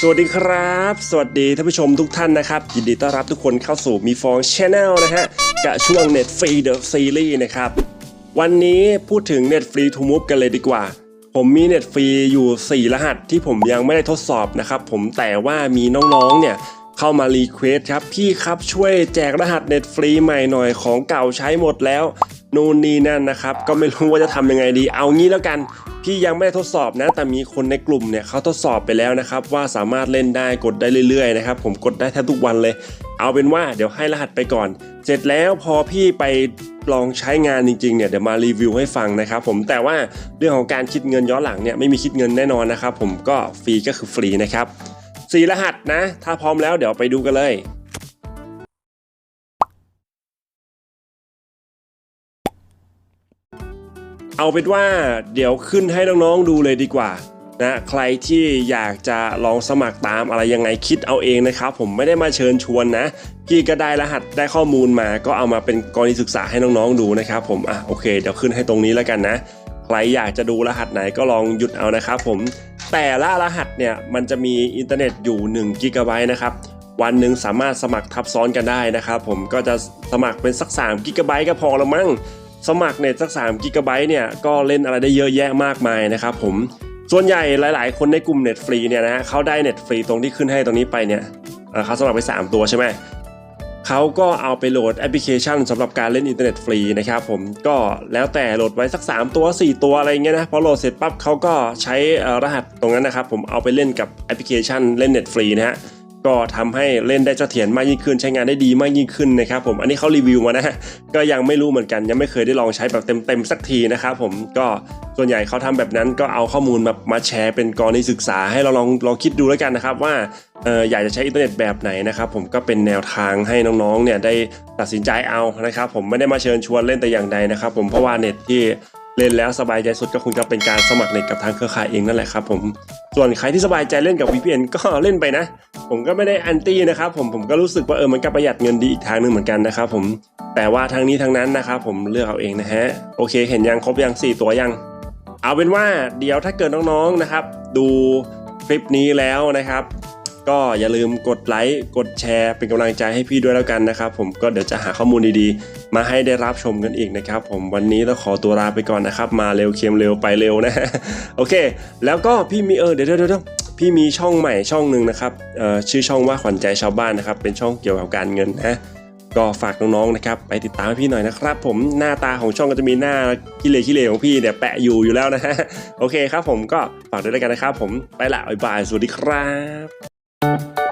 สวัสดีครับ สวัสดีท่านผู้ชมทุกท่านนะครับ ยินดีต้อนรับทุกคนเข้าสู่มีฟองชาแนลนะฮะกับช่วง Net Free The Series นะครับ วันนี้พูดถึง Net Free to Move กันเลยดีกว่า ผมมี Net Free อยู่ 4 รหัสที่ผมยังไม่ได้ทดสอบนะครับ ผมแต่ว่ามีน้องๆเนี่ยเข้ามารีเควสครับ พี่ครับช่วยแจกรหัส Net Free ใหม่หน่อยของเก่าใช้หมดแล้ว นู่นนี่นั่นนะครับ ก็ไม่รู้ว่าจะทำยังไงดี เอางี้แล้วกัน พี่ยังไม่ได้ทดสอบนะ แต่มีคนในกลุ่มเนี่ยเขาทดสอบไปแล้วนะครับ ว่าสามารถเล่นได้กดได้เรื่อยๆนะครับผมกดได้แทบทุกวันเลย เอาเป็นว่าเดี๋ยวให้รหัสไปก่อน เสร็จแล้วพอพี่ไปลองใช้งานจริงๆเนี่ยเดี๋ยวมารีวิวให้ฟังนะครับผมแต่ว่าเรื่องของการคิดเงินย้อนหลังเนี่ยไม่มีคิดเงินแน่นอนนะครับผมก็ฟรีก็คือฟรีนะครับสี่รหัสนะ ถ้าพร้อมแล้วเดี๋ยวไปดูกันเลย เอาเป็นว่าเดี๋ยวขึ้นให้น้องๆดูเลยดีกว่านะใครที่อยากจะลองสมัครตามอะไรยังไงคิดเอาเองนะครับ ผมไม่ได้มาเชิญชวนนะพี่ก็ได้รหัสได้ข้อมูลมาก็เอามาเป็นกรณีศึกษาให้น้องๆดูนะครับ ผมอะโอเคเดี๋ยวขึ้นให้ตรงนี้แล้วกันนะ ใครอยากจะดูรหัสไหนก็ลองหยุดเอานะครับผมแต่ละรหัสเนี่ยมันจะมีอินเทอร์เน็ตอยู่1กิกะไบต์นะครับวันหนึ่งสามารถสมัครทับซ้อนกันได้นะครับ ผมก็จะสมัครเป็นสัก3กิกะไบต์ก็พอละมั้ง สมัครเน็ตสัก3กิกะไบต์เนี่ยก็เล่นอะไรได้เยอะแยะมากมายนะครับผมส่วนใหญ่หลาย ๆ คนในกลุ่มเน็ตฟรีเนี่ยนะเขาได้เน็ตฟรีตรงที่ขึ้นให้ตรงนี้ไปเนี่ยเขาสมัครไป 3 ตัวใช่ไหมเขาก็เอาไปโหลดแอปพลิเคชันสำหรับการเล่นอินเทอร์เน็ตฟรีนะครับผมก็แล้วแต่โหลดไว้สัก 3 ตัว 4 ตัวอะไรเงี้ยนะพอโหลดเสร็จปั๊บเขาก็ใช้รหัสตรงนั้นนะครับผมเอาไปเล่นกับแอปพลิเคชันเล่นเน็ตฟรีนะฮะ ก็ทำให้เล่นได้เสถียรมากยิ่งขึ้นใช้งานได้ดีมากยิ่งขึ้นนะครับผมอันนี้เขารีวิวมานะก็ยังไม่รู้เหมือนกันยังไม่เคยได้ลองใช้แบบเต็มๆสักทีนะครับผมก็ส่วนใหญ่เขาทำแบบนั้นก็เอาข้อมูลมามาแชร์เป็นกรณีศึกษาให้เราลองลองคิดดูแล้วกันนะครับว่าเอออยากจะใช้อินเทอร์เน็ตแบบไหนนะครับผมก็เป็นแนวทางให้น้องๆเนี่ยได้ตัดสินใจเอานะครับผมไม่ได้มาเชิญชวนเล่นแต่อย่างใดนะครับผมเพราะว่าเน็ตที่เล่นแล้วสบายใจสุดก็คงจะเป็นการสมัครเน็ตกับทางเครือข่ายเองนั่นแหละครับผมส่วนใครที่สบายใจเล่นกับ VPN ก็เล่นไปนะ ผมก็ไม่ได้แอนตี้นะครับผมผมก็รู้สึกว่าเออมันก็ประหยัดเงินดีอีกทางหนึ่งเหมือนกันนะครับผมแต่ว่าทางนี้ทางนั้นนะครับผมเลือกเอาเองนะฮะโอเค เห็นยังครบยัง 4 ตัวยัง เอาเป็นว่าเดี๋ยวถ้าเกิดน้องๆนะครับ ดูคลิปนี้แล้วนะครับ ก็อย่าลืมกดไลค์กดแชร์ เป็นกำลังใจให้พี่ด้วยแล้วกันนะครับ ผมก็เดี๋ยวจะหาข้อมูลดีๆ มาให้ได้รับชมกันอีกนะครับ ผมวันนี้ต้องขอตัวลาไปก่อนนะครับ มาเร็วเค็มเร็วไปเร็วนะโอเค แล้วก็พี่มีเออเดี๋ยวเดี๋ยวเดี๋ยว พี่มีช่องใหม่ช่องหนึ่งนะครับชื่อช่องว่าขวัญใจชาวบ้านนะครับ เป็นช่องเกี่ยวกับการเงินนะก็ฝากน้องๆนะครับ ไปติดตามพี่หน่อยนะครับ ผมหน้าตาของช่องก็จะมีหน้าขี้เหร่ขี้เล่ของพี่เนี่ยแปะอยู่อยู่แล้วนะฮะโอเคครับผมก็ฝากด้วยแล้วกันนะครับ ผมไปละบ๊ายบายสวัสดีครับ